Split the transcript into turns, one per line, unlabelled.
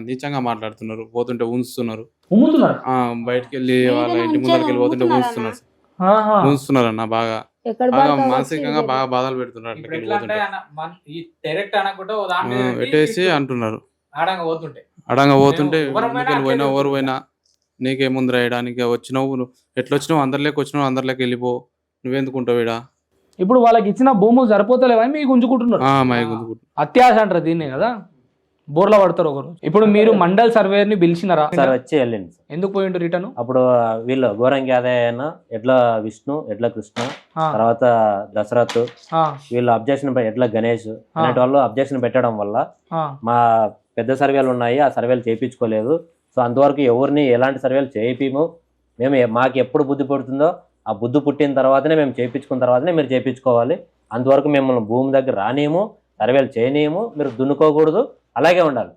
నీచంగా మాట్లాడుతున్నారు. పోతుంటే ఉంచుతున్నారు. బయటికి వెళ్ళి వాళ్ళ ఇంటి ముందరికి వెళ్ళి పోతుంటే ఉంచుతున్నారు. ఉంచుతున్నారు. అన్న? బాగా. బాగా మానసికంగా బాగా బాధలు పెడుతున్నారు
మీద
పెట్టేసి అంటున్నారు. అడంగా పోతుంటే. పోయినా ఎవరు పోయినా నీకేముంది రాయడానికి వచ్చినావు. నువ్వు ఎట్లా వచ్చినావు? అందరిలోకి వచ్చినావు అందరిలోకి వెళ్ళిపో. నువ్వెందుకుంటావు ఈడ?
ఇప్పుడు వాళ్ళకి ఇచ్చిన భూములు సరిపోతలేవని మీకు ఉంచుకుంటున్నారు అత్యాశ అంటారు దీన్నే కదా. బోర్ల పడతారు ఒకరు ఇప్పుడు మీరు మండల్ సర్వేని పిలిచినారా?
సార్ వచ్చి వెళ్ళింది సార్.
ఎందుకు పోయిండు రిటర్న్?
అప్పుడు వీళ్ళు గోరంగి ఆదాయన ఎడ్ల విష్ణు ఎడ్ల కృష్ణ తర్వాత దశరథ్ వీళ్ళు అబ్జెక్షన్ ఎడ్ల గణేష్ అనేటి వాళ్ళు అబ్జెక్షన్ పెట్టడం వల్ల మా పెద్ద సర్వేలు ఉన్నాయి ఆ సర్వేలు చేయించుకోలేదు. సో అంతవరకు ఎవరిని ఎలాంటి సర్వేలు చేయిము మేము ఎ- మాకు ఎప్పుడు బుద్ధి పుడుతుందో ఆ బుద్ధి పుట్టిన తర్వాతనే మేము చేయించుకున్న తర్వాతనే మీరు చేయించుకోవాలి. అంతవరకు మిమ్మల్ని భూమి దగ్గర రానియము. సర్వేలు చేయనీయము మీరు దున్నుకోకూడదు అలాగే ఉండాలి.